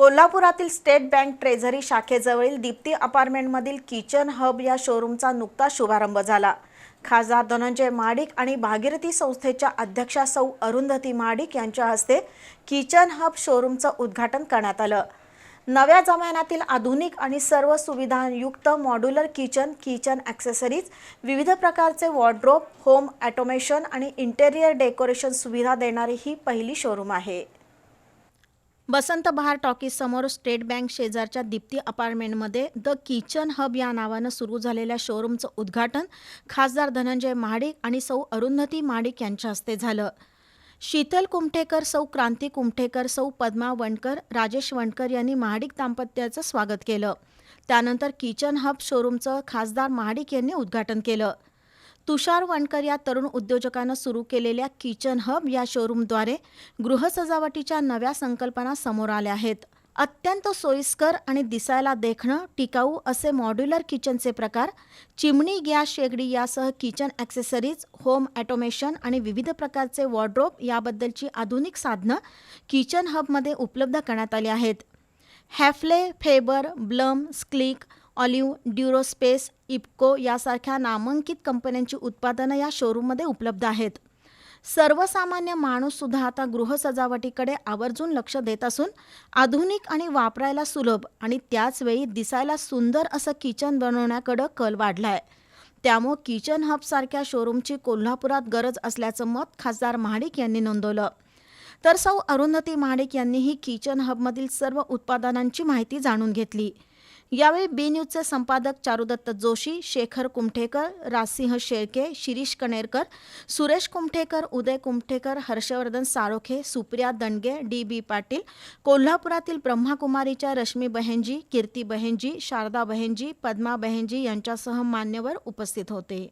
कोल्हापुरातील state bank treasury शाखेजवळील दीप्ती अपार्टमेंटमधील किचन हब या शोरूमचा नुकताच शुभारंभ झाला. खासदार धनंजय माडिक आणि भागीरथी संस्थेच्या अध्यक्षा सौ अरुंधती माडिक यांच्या हस्ते किचन हब शोरूमचं उद्घाटन करण्यात आलं. नव्या जमान्यातील आधुनिक आणि सर्व सुविधांयुक्त मॉड्युलर किचन किचन ॲक्सेसरीज विविध प्रकारचे वॉर्ड्रोब होम ॲटोमेशन आणि इंटेरियर डेकोरेशन सुविधा देणारी ही पहिली शोरूम आहे. वसंत बहार टॉकीज समोर स्टेट बँक शेजारच्या दीप्ती अपार्टमेंटमध्ये द किचन हब या नावानं सुरू झालेल्या शोरूमचं उद्घाटन खासदार धनंजय महाडिक आणि सौ अरुंधती महाडिक यांच्या हस्ते झालं. शीतल कुमठेकर सौ क्रांती कुमठेकर सौ पद्मा वणकर राजेश वणकर यांनी महाडिक दाम्पत्याचं स्वागत केलं. त्यानंतर किचन हब शोरूमचं खासदार महाडिक यांनी उद्घाटन केलं. तुषार वणकर या तरुण उद्योजकानं सुरू केलेल्या किचन हब या शोरूमद्वारे गृहसजावटीच्या नव्या संकल्पना समोर आल्या आहेत. अत्यंत सोयीस्कर आणि दिसायला देखणं टिकाऊ असे मॉड्युलर किचनचे प्रकार चिमणी गॅस शेगडी यासह किचन ॲक्सेसरीज होम ॲटोमेशन आणि विविध प्रकारचे वॉर्ड्रोब याबद्दलची आधुनिक साधनं किचन हबमध्ये उपलब्ध करण्यात आली आहेत. Hafele Faber Blum Schlick Olive Durospace Ipco यासारख्या नामांकित कंपन्यांची उत्पादनं या शोरूममध्ये उपलब्ध आहेत. सर्वसामान्य माणूससुद्धा आता गृहसजावटीकडे आवर्जून लक्ष देत असून आधुनिक आणि वापरायला सुलभ आणि त्याचवेळी दिसायला सुंदर असं किचन बनवण्याकडं कल वाढलाय. त्यामुळं किचन हबसारख्या शोरूमची कोल्हापुरात गरज असल्याचं मत खासदार महाडिक यांनी नोंदवलं. तर सौ अरुंधती महाडिक यांनीही किचन हबमधील सर्व उत्पादनांची माहिती जाणून घेतली. यावेळी बी न्यूजचे संपादक चारुदत्त जोशी शेखर कुमठेकर राजसिंह शेळके शिरीष कणेरकर सुरेश कुमठेकर उदय कुमठेकर हर्षवर्धन सारोखे सुप्रिया दंडगे डी बी पाटील कोल्हापुरातील ब्रह्माकुमारीच्या रश्मी बहेंजी कीर्ती बहेंजी शारदा बहेंजी पद्मा बहेंजी यांच्यासह मान्यवर उपस्थित होते.